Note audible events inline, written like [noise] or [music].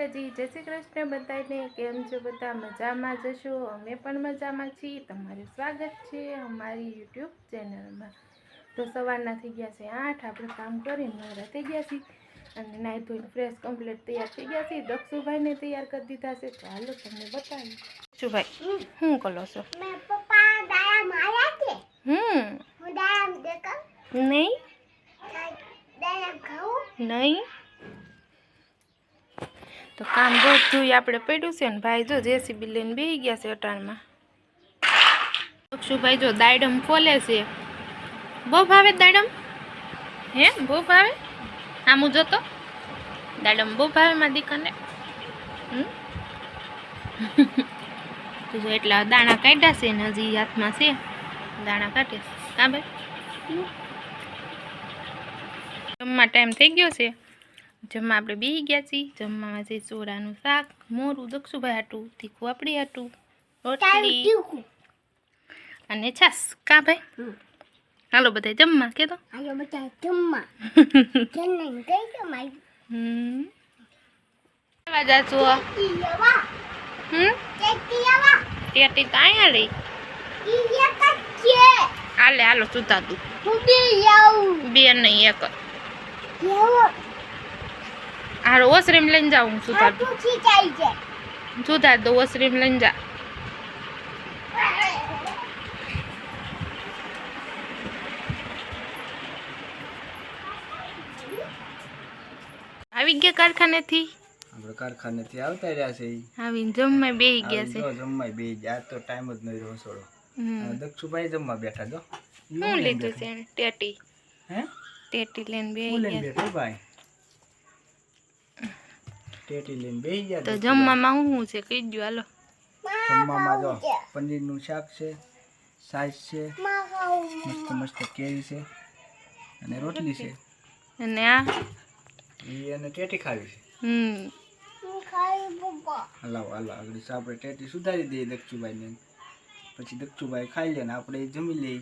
માતાજી જય શ્રી કૃષ્ણ બધાને કેમ છો બધા? મજામાં જશો? અમે પણ મજામાં છીએ. તમારું સ્વાગત છે અમારી યુટ્યુબ ચેનલમાં. તો સવારના થઈ ગયા છે આઠ. આપણે કામ કરીને મારા થઈ ગયા છીએ. અને નાહી ધોઈને ફ્રેશ કમ્પ્લીટ તૈયાર થઈ ગયા છીએ. દક્ષુભાઈને તૈયાર કરી દીધા છે. તો હાલો તમને બતાવી દક્ષુભાઈ શું કરો છો? હમ. હું નહીં? નહીં? તો કામ બધું આપણે પડ્યું છે ને ભાઈ જો જેસીબી લઈને બેસી ગયા છે અટાણમાં. અક્ષુભાઈ જો દાડમ ફોલે છે. બહુ ભાવે દાડમ? હે? બહુ ભાવે? આમું જોતો? દાડમ બહુ ભાવે મા દીકરાને? તો જો એટલા દાણા કાઢ્યા છે ને હજી હાથમાં છે. દાણા કાઢે હા ભાઈ? જમવા ટાઈમ થઈ ગયો છે? જમવા આપણે બેસી ગયા છીએ. જમવામાં છે ચોરાનું શાક મોરું દક્ષુભાઈ હાટું તીખું આપણી હાટું રોટલી અને છાસ કા ભાઈ? હાલો બધા જમવા કે તો હાલો બધા જમવા. [laughs] હમ આવા છો હમ. ટેટી તો અહીંયા રહી. હાલે હાલો સુતા તું બે નહીં એક હાલો ઓસરીમ લઈને જાઉં હું છે. સુતા દો ઓસરીમ લઈને જા. આવી ગયા કારખાનેથી? આપણે કારખાનેથી આવતા રહ્યા છે. આવીને જમવા બેહી ગયા છે. જો જમવાય બે આ તો ટાઈમ જ નહીં રહ્યો છોડો. હમ. દક્ષુભાઈ જમવા બેઠા જો. શું લીધું છે ટેટી. હે? ટેટી લઈને બે ગયા બેઠો ભાઈ? ટેટી લઈને બેસી ગયા તો જમવામાં શું શું છે? કહીજો હાલો. જમવામાં જો પનીરનું શાક છે સાઈઝ છે મસ્ત મસ્ત કેરી છે અને રોટલી છે. અને આ? અને ટેટી ખાવી છે. હમ. હું ખાઈ હાલો આગળ આપણે ટેટી સુધારી દઈએ દક્ષુભાઈને. પછી દક્ષુભાઈ ખાઈ લે ને આપણે જમી લઈએ.